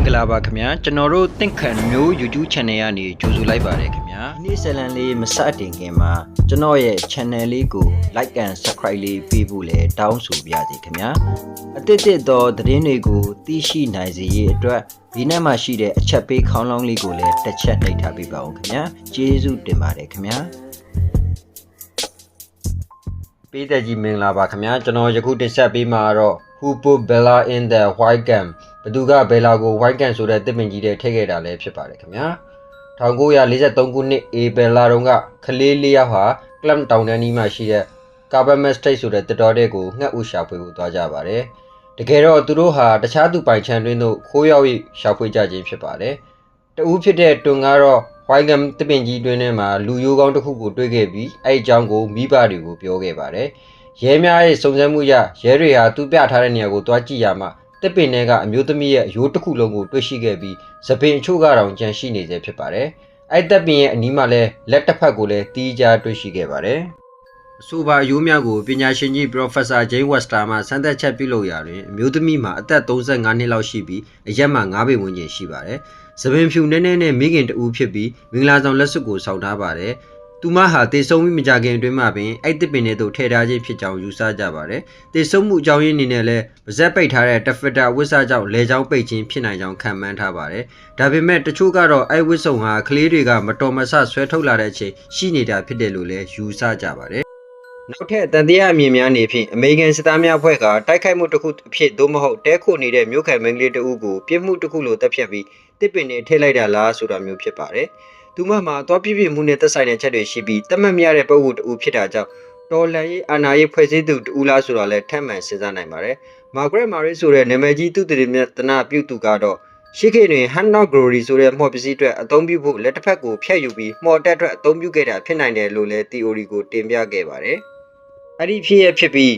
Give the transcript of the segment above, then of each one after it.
င်္ဂလာပါခင်ဗျာကျွန်တော်တို့တင့်ခံမျိုး YouTube channel ကနေကြိုဆိုလိုက်ပါတယ်ခင်ဗျာဒီနေ့ဇလန်လေးမစတင်ခင်မှာကျွန်တော်ရဲ့ channel လေးကို like and subscribe လေးပေးဖို့လည်းတောင်းဆိုပါရစေခင်ဗျာအတစ်တစ်သောသတင်းတွေကိုသိရှိနိုင်စေရေးအတွက်ဒီနေ့မှရှိတဲ့အချက်ပေးခေါင်းလောင်းလေးကိုလည်းတစ်ချက်နှိပ်ထားပေးပါဦးခင်ဗျာကျေးဇူးတင်ပါတယ်ခင်ဗျာပေးတဲ့ကြီးမင်္ဂလာပါခင်ဗျာကျွန်တော်ယခုတင်ဆက်ပေးမှာတော့ Who put Bella in the white camp ဘသူကဘယ်လာကို white camp ဆိုတဲ့တစ်ပင်ကြီးတဲ့ထည့်ခဲ့တာလည်းဖြစ်ပါတယ်ခင်ဗျာ1943ခုနှစ်အေဘယ်လာတုန်းကကလေးလေးယောက်ဟာ Clam တောင်တန်းကြီးမှာရှိတဲ့ Carbon State ဆိုတဲ့တစ်တော်တဲ့ကိုငှက်ဥရှာဖွေဖို့သွားကြပါတယ်တကယ်တော့သူတို့ဟာတခြားသူပိုင်ချန်တွင်သို့ခိုးရောက်၍ရှာဖွေကြခြင်းဖြစ်ပါတယ်တဦးဖြစ်တဲ့တွန်ကတော့ white camp တစ်ပင်ကြီးတွင်ထဲမှာလူယိုးကောင်းတစ်ခုကိုတွေ့ခဲ့ပြီးအဲ့အကြောင်းကိုမိဘတွေကိုပြောခဲ့ပါတယ်ရဲများရဲ့စုံစမ်းမှုအရရဲတွေဟာသူပြထားတဲ့နေရာကိုသွားကြည့်ရမှ တစ်ပင်ထဲကအမျိုးသမီးရဲ့အယိုးတစ်ခုလုံးကိုတွေ့ရှိခဲ့ပြီးသပင်အချို့ကတော့ကြံရှိနေသေးဖြစ်ပါတယ်။အဲ့တပ်ပင်ရဲ့အနီးမှာလဲလက်တစ်ဖက်ကိုလည်းတီးခြားတွေ့ရှိခဲ့ပါတယ်။အဆိုပါအယိုးများကိုပညာရှင်ကြီး Professor Jane Webster မှစမ်းသပ်ချက်ပြုလုပ်ရာတွင်အမျိုးသမီးမှာအသက်35နှစ်လောက်ရှိပြီးအရက်မှ9ပေဝန်းကျင်ရှိပါတယ်။သပင်ဖြူနည်းနည်းနဲ့မိခင်တဦးဖြစ်ပြီးမင်္ဂလာဆောင်လက်စွပ်ကိုဆောက်ထားပါတယ်။ သူမဟာတေဆုံးပြီးမကြခင်အတွင်းမှာပင်အဲ့တစ်ပင်ထဲသို့ထည့်ထားခြင်းဖြစ်ကြောင်းယူဆကြပါတယ်။တေဆုံးမှုအကြောင်းရင်းအနေနဲ့လည်းပါဇက်ပိတ်ထားတဲ့တဖက်တာဝစ်စာကြောင့်လေချောင်းပိတ်ခြင်းဖြစ်နိုင်ကြောင်းခံမှန်းထားပါတယ်။ဒါပေမဲ့တချို့ကတော့အဲ့ဝစ်စုံဟာကလေးတွေကမတော်မဆဆွဲထုတ်လာတဲ့အချိန်ရှိနေတာဖြစ်တယ်လို့လည်းယူဆကြပါတယ်။ နောက်ထပ်တန်တရားအမြင်များနေဖြင့်အမေရိကန်စစ်သားများအဖွဲ့ကတိုက်ခိုက်မှုတစ်ခုအဖြစ်သို့မဟုတ်တဲခိုနေတဲ့မြို့ခံမင်းကလေးတဦးကိုပြစ်မှုတစ်ခုလိုတပ်ဖြတ်ပြီးတစ်ပင်နဲ့ထည့်လိုက်တာလားဆိုတာမျိုးဖြစ်ပါတယ်။သူမမှာသွားပြည့်ပြည့်မှုနဲ့သက်ဆိုင်တဲ့ချက်တွေရှိပြီးတတ်မှတ်မရတဲ့ပုံကူတူဖြစ်တာကြောင့်တော်လန်ရေးအာနာရေးဖွဲ့စည်းသူတူလားဆိုတော့လည်းထပ်မံစဉ်းစားနိုင်ပါတယ်။မာဂရက်မာရီဆိုတဲ့နာမည်ကြီးသူတည်မြတ်တနာပြုသူကတော့ရှိခေတွင် Hanna Glory ဆိုတဲ့မှော်ပစ္စည်းအတွက်အသုံးပြုဖို့လက်တစ်ဖက်ကိုဖျက်ယူပြီးမှော်တက်အတွက်အသုံးပြုခဲ့တာဖြစ်နိုင်တယ်လို့လည်း theory ကိုတင်ပြခဲ့ပါတယ်။ အဲ့ဒီဖြစ်ရဖြစ်ပြီး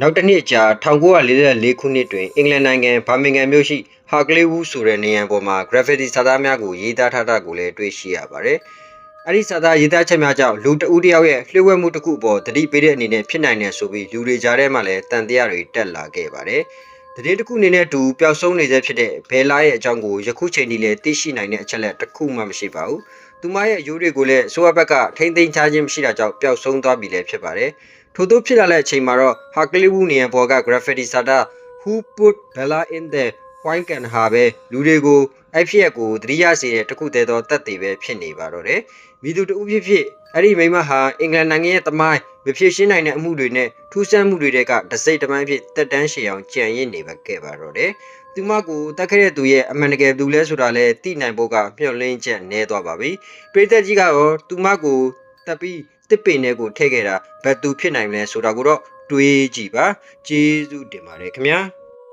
နောက်တစ်နှစ်ကြာ1944ခုနှစ်တွင်အင်္ဂလန်နိုင်ငံဘာမင်ဂမ်မြို့ရှိဟာကလေးဝူးဆိုတဲ့နေရာပေါ်မှာ graffiti စာသားများကိုရေးသားထားတာကိုလည်းတွေ့ရှိရပါတယ်။အဲ့ဒီစာသားရေးသားချက်များကြောင့်လူတဦးတစ်ယောက်ရဲ့လျှို့ဝှက်မှုတစ်ခုပေါ်တတိပေးတဲ့အနေနဲ့ဖြစ်နိုင်တယ်ဆိုပြီးလူတွေကြားထဲမှာလည်းတန်တရားတွေတက်လာခဲ့ပါတယ်။တတိတစ်ခုအနေနဲ့တူပျောက်ဆုံးနေစေဖြစ်တဲ့ဘဲလာရဲ့အကြောင်းကိုယခုချိန်ထိလည်းသိရှိနိုင်တဲ့အချက်လက်တစ်ခုမှမရှိပါဘူး။သူမရဲ့ရိုးတွေကိုလည်းဆိုးဘက်ကထိမ့်သိမ်းချခြင်းမရှိတာကြောင့်ပျောက်ဆုံးသွားပြီလည်းဖြစ်ပါတယ်။ ထို့သောဖြစ်လာတဲ့အချိန်မှာတော့ဟာကလေးဝူးနေရာပေါ်က graffiti စာသား who put bella in the ဝိုင်းကန်ဟာပဲလူတွေကိုအဲ့ဖြစ်ရက်ကိုသတိရစေတဲ့တခုတည်းသောတတ်သိပဲဖြစ်နေပါတော့တယ်။မိသူတူဖြစ်ဖြစ်အဲ့ဒီမိမဟာအင်္ဂလန်နိုင်ငံရဲ့တမိုင်းမဖြစ်ရှင်းနိုင်တဲ့အမှုတွေနဲ့ထူးဆန်းမှုတွေကတစိမ့်တပိုင်းဖြစ်တက်တန်းရှည်အောင်ကြံရစ်နေပါခဲ့ပါတော့တယ်။သူမကိုတက်ခဲ့တဲ့သူရဲ့အမှန်တကယ်သူလဲဆိုတာလဲသိနိုင်ဖို့ကမျှော်လင့်ချက်နည်းသွားပါပြီ။ပရိသတ်ကြီးကတော့သူမကိုတက်ပြီး တစ်ပင်ထဲကိုထည့်ခဲ့တာဘယ်သူဖြစ်နိုင်မလဲဆိုတာကိုတော့တွေးကြည့်ပါ။ကျေးဇူးတင်ပါတယ်ခင်ဗျာ။